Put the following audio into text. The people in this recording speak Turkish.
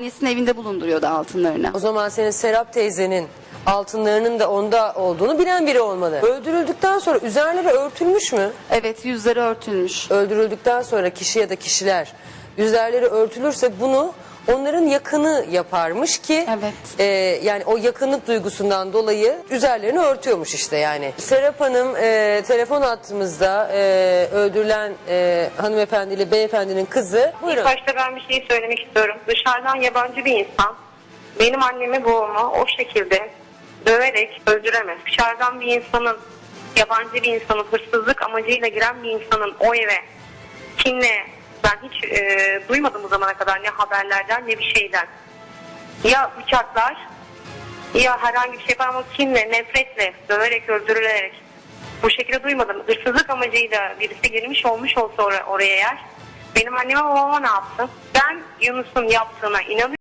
Annesinin evinde bulunduruyordu altınlarını. O zaman senin Serap teyzenin altınlarının da onda olduğunu bilen biri olmalı. Öldürüldükten sonra üzerleri örtülmüş mü? Evet yüzleri örtülmüş. Öldürüldükten sonra kişi ya da kişiler üzerleri örtülürse bunu onların yakını yaparmış ki Evet. e, yani o yakınlık duygusundan dolayı üzerlerini örtüyormuş işte yani. Serap Hanım e, telefon attığımızda e, öldürülen e, hanımefendiyle beyefendinin kızı. Buyurun. İlk başta ben bir şey söylemek istiyorum. Dışarıdan yabancı bir insan benim annemi babamı o şekilde döverek öldüremez. Dışarıdan bir insanın, yabancı bir insanın hırsızlık amacıyla giren bir insanın o eve kinle ben hiç e, duymadım bu zamana kadar ne haberlerden ne bir şeyden. Ya bıçaklar ya herhangi bir şey ama kinle, nefretle, döverek, öldürülerek bu şekilde duymadım. Hırsızlık amacıyla birisi girmiş olmuş olsa or- oraya eğer benim anneme babama ne yaptı? Ben Yunus'un yaptığına inanıyorum.